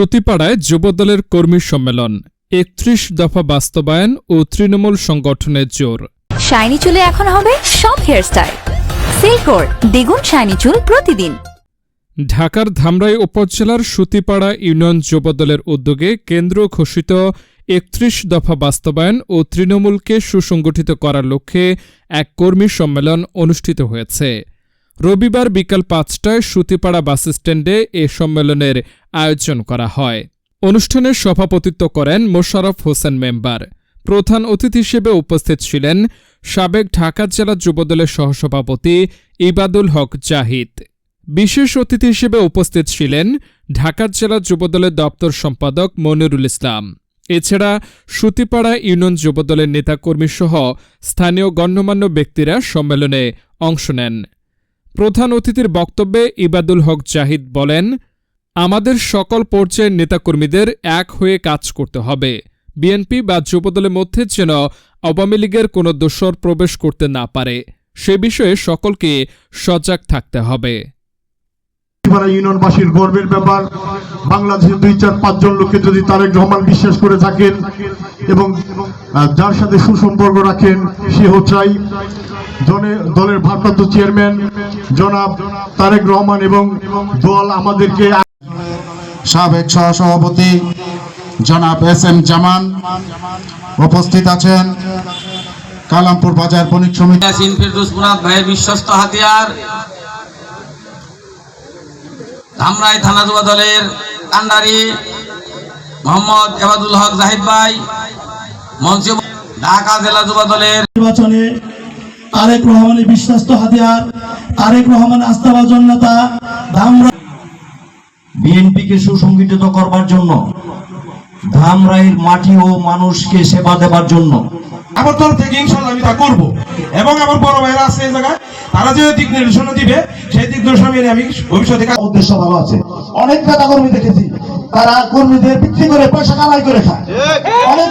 সুতিপাড়ায় যুবদলের কর্মী সম্মেলন একত্রিশ দফা বাস্তবায়ন ও তৃণমূল সংগঠনের জোর। শাইনি চুলে এখন হবে সব হেয়ারস্টাইল। সিল্কোর দ্বিগুণ শাইনি চুল প্রতিদিন। ঢাকার ধামরাই উপজেলার সুতিপাড়া ইউনিয়ন যুবদলের উদ্যোগে কেন্দ্র ঘোষিত একত্রিশ দফা বাস্তবায়ন ও তৃণমূলকে সুসংগঠিত করার লক্ষ্যে এক কর্মী সম্মেলন অনুষ্ঠিত হয়েছে। রবিবার বিকাল পাঁচটায় সুতিপাড়া বাসস্ট্যান্ডে এ সম্মেলনের আয়োজন করা হয়। অনুষ্ঠানে সভাপতিত্ব করেন মোশাররফ হোসেন মেম্বার। প্রধান অতিথি হিসেবে উপস্থিত ছিলেন সাবেক ঢাকা জেলা যুবদলের সহসভাপতি ইবাদুল হক জাহিদ। বিশেষ অতিথি হিসেবে উপস্থিত ছিলেন ঢাকা জেলা যুবদলের দপ্তর সম্পাদক মনিরুল ইসলাম। এছাড়া সুতিপাড়া ইউনিয়ন যুবদলের নেতাকর্মী সহ স্থানীয় গণ্যমান্য ব্যক্তিরা সম্মেলনে অংশ নেন। প্রধান অতিথির বক্তব্যে ইবাদুল হক জাহিদ বলেন, আমাদের সকল পর্যায়ের নেতাকর্মীদের এক হয়ে কাজ করতে হবে। বিএনপি বা যুবদলের মধ্যে যেন আওয়ামী লীগের কোনো দোষর প্রবেশ করতে না পারে। সে বিষয়ে সকলকে সজাগ থাকতে হবে। পাড়া ইউনিয়নবাসীর গর্বের ব্যাপার বাংলাদেশের দুই চার পাঁচজন লোককে যদি তারেক রহমান বিশ্বাস করে থাকেন এবং যার সাথে সুসম্পর্ক রাখেন সে হচ্ছাই জনে- দলের ভারপ্রাপ্ত চেয়ারম্যান জনাব তারেক রহমান এবং দল আমাদেরকে সাবেক সহসভাপতি জনাব এস এম জামান উপস্থিত আছেন। কালামপুর বাজার বণিক সমিতি ভাইয়ের বিশ্বস্ত হাতিয়ার। ধামরাই থানা যুব দলের কান্ডারি মোহাম্মদ এবাদুল হক জাহিদ ভাই মঞ্চ ঢাকা জেলা যুব দলের নির্বাচনে তারেক রহমানের বিশ্বস্ত হাতিয়ার তারেক রহমান আস্থাভাজন নেতা ধামরা বিএনপিকে সুসংগঠিত করবার জন্য ধামরাইয়ের মাটি ও মানুষকে সেবা দেবার জন্য আমার তরফ থেকে ইনশাল্লাহ আমি তা করব। এবং আমার বড় ভাইরা আছে এই জায়গায় তারা যে দিক নির্দেশনা দিবে সেই দিক নির্দেশনা মেনে আমি ভবিষ্যতে উদ্দেশ্য ভালো আছে। অনেক নেতা কর্মী দেখেছি তারা কর্মীদের বিক্রি করে পয়সা কামাই করে খায়। অনেক